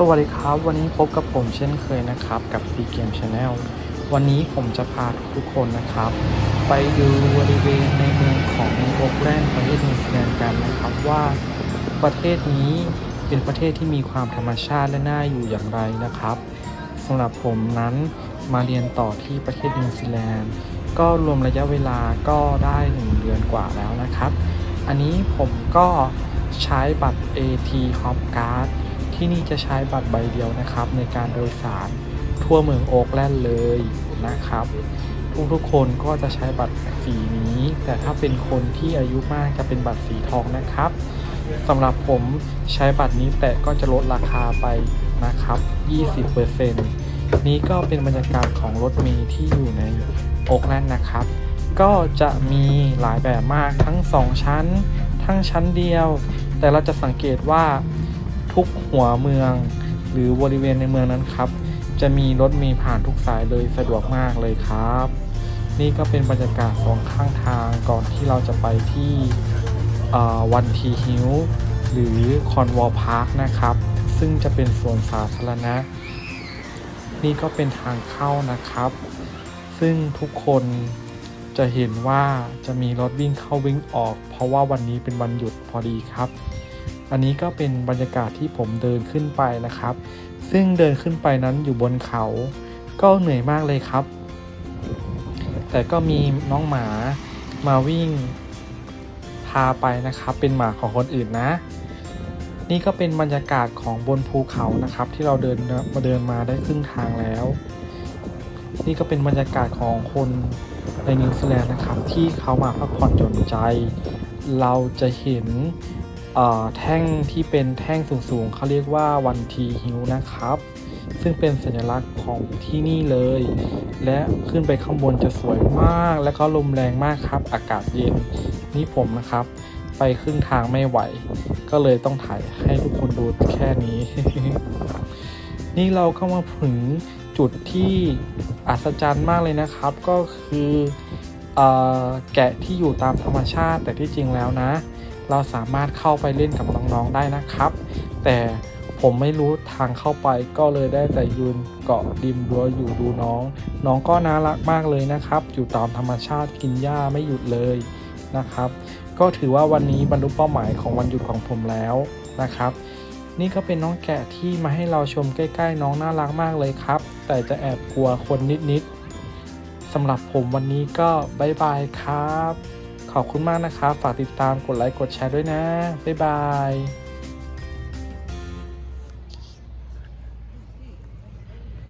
สวัสดีครับ วันนี้พบกับผมเช่นเคยนะครับกับ C Game Channel วันนี้ผมจะพาทุกคนนะครับ ไปดูบริเวณในเมืองของโอกแลนด์ประเทศนิวซีแลนด์กันนะครับว่าประเทศนี้เป็นประเทศที่มีความธรรมชาติและน่าอยู่อย่างไรนะครับสำหรับผมนั้นมาเรียนต่อที่ประเทศนิวซีแลนด์ก็รวมระยะเวลาก็ได้1เดือนกว่าแล้วนะครับ อันนี้ผมก็ใช้บัตร AT Hop Card ที่นี่จะใช้บัตรใบเดียวนะครับ ในการโดยสารทั่วเมืองโอ๊กแลนด์เลยนะครับ ทุกๆคนก็จะใช้บัตรสีนี้ แต่ถ้าเป็นคนที่อายุมากจะเป็นบัตรสีทองนะครับสำหรับผมใช้บัตรนี้แต่ก็จะลดราคาไปนะครับ 20%นี้ก็เป็นบรรยากาศของรถเมล์ที่อยู่ในโอ๊กแลนด์นะครับ ก็จะมีหลายแบบมากทั้ง 2 ชั้น ทั้งชั้นเดียว แต่เราจะสังเกตว่า ทุกหัวเมือง หรือบริเวณในเมืองนั้นครับ จะมีรถมีผ่านทุกสายเลยสะดวกมากเลยครับ นี่ก็เป็นบรรยากาศสองข้างทางก่อนที่เราจะไปที่วันทีฮิลหรือคอนวอลพาร์คนะครับ ซึ่งจะเป็นสวนสาธารณะ นี่ก็เป็นทางเข้านะครับ ซึ่งทุกคนจะเห็นว่าจะมีรถวิ่งเข้าวิ่งออก เพราะว่าวันนี้เป็นวันหยุดพอดีครับ อันนี้ก็เป็นบรรยากาศที่ผมเดินขึ้นไปนะครับ ซึ่งเดินขึ้นไปนั้นอยู่บนเขา ก็เหนื่อยมากเลยครับ แต่ก็มีน้องหมามาวิ่งพาไปนะครับ เป็นหมาของคนอื่นนะ นี่ก็เป็นบรรยากาศของบนภูเขานะครับ ที่เราเดินมาเดินมาได้ครึ่งทางแล้ว นี่ก็เป็นบรรยากาศของคนในนิวซีแลนด์นะครับ ที่เขามาพักผ่อนหย่อนใจ เราจะเห็น แท่งที่เป็นแท่งสูงๆเขาเรียกว่าวันทีฮิลนะครับ ซึ่งเป็นสัญลักษณ์ของที่นี่เลย และขึ้นไปข้างบนจะสวยมาก และก็ลมแรงมากครับ อากาศเย็นนี่ผมนะครับ ไปครึ่งทางไม่ไหว ก็เลยต้องถ่ายให้ทุกคนดูแค่นี้ นี่เราก็มาถึงจุดที่อัศจรรย์มากเลยนะครับ ก็คืออแกะที่อยู่ตามธรรมชาติแต่ที่จริงแล้วนะ เราสามารถเข้าไปเล่นกับน้องๆได้นะครับ แต่ผมไม่รู้ทางเข้าไปก็เลยได้แต่ยืนเกาะริมรั้วอยู่ดูน้อง น้องก็น่ารักมากเลยนะครับ อยู่ตามธรรมชาติกินหญ้าไม่หยุดเลยนะครับ ก็ถือว่าวันนี้บรรลุเป้าหมายของวันหยุดของผมแล้วนะครับ นี่ก็เป็นน้องแกะที่มาให้เราชมใกล้ ๆ น้องน่ารักมากเลยครับ แต่จะแอบกลัวคนนิดๆสำหรับผมวันนี้ก็บายบายครับ ขอบคุณมากนะครับ ฝากติดตามกดไลค์กดแชร์ด้วยนะ บ๊ายบาย